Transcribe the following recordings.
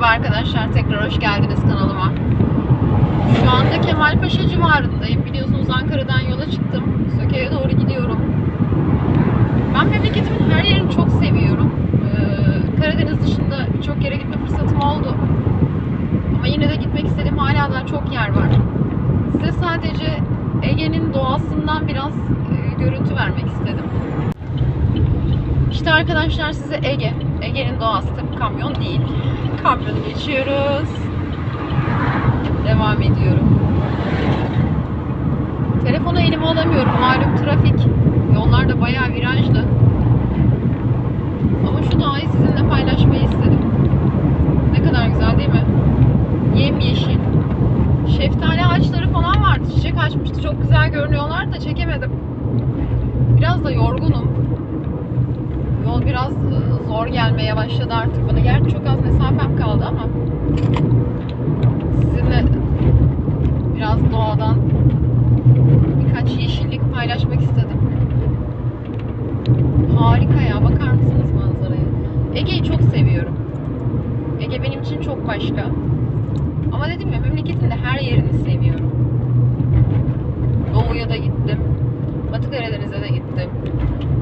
Merhaba arkadaşlar, tekrar hoş geldiniz kanalıma. Şu anda Kemalpaşa civarındayım. Biliyorsunuz Ankara'dan yola çıktım. Söke'ye doğru gidiyorum. Ben memleketimin her yerini çok seviyorum. Ee, Karadeniz dışında birçok yere gitme fırsatım oldu. Ama yine de gitmek istediğim hala daha çok yer var. Size sadece Ege'nin doğasından biraz e, görüntü vermek istedim. İşte arkadaşlar size Ege. Ege'nin doğası tabii kamyon değil. Kamyonu geçiyoruz. Devam ediyorum. Telefonu elime alamıyorum. Malum trafik. Yollar da bayağı virajlı. Ama şu doğayı sizinle paylaşmayı istedim. Ne kadar güzel değil mi? Yemyeşil. Şeftali ağaçları falan vardı. Çiçek açmıştı. Çok güzel görünüyorlar da çekemedim. Biraz da yorgunum. Yol biraz e, zor gelmeye başladı artık bana. Gerçi çok az mesafem kaldı ama sizinle biraz doğadan birkaç yeşillik paylaşmak istedim. Harika ya. Bakar mısınız manzaraya? Ege'yi çok seviyorum. Ege benim için çok başka. Ama dedim ya memleketin de her yerini seviyorum. Doğu'ya da gittim. Batı Karadeniz'e de gittim.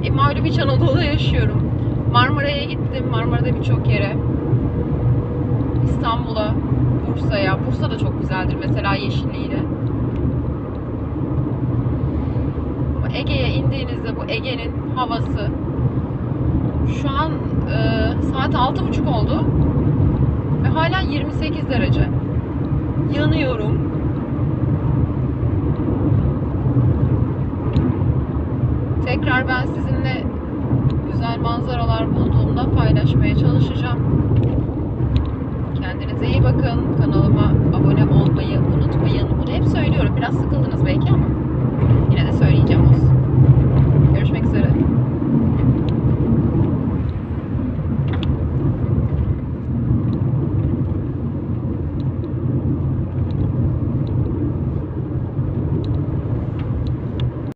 E, malum İç Anadolu'da yaşıyorum. Marmara'ya gittim. Marmara'da birçok yere. İstanbul'a, Bursa'ya. Bursa da çok güzeldir mesela yeşilliğiyle. Ege'ye indiğinizde bu Ege'nin havası şu an e, saat 6.30 oldu ve hala 28 derece. Yanıyorum. Tekrar ben sizinle manzaralar bulduğumda paylaşmaya çalışacağım. Kendinize iyi bakın. Kanalıma abone olmayı unutmayın. Bunu hep söylüyorum. Biraz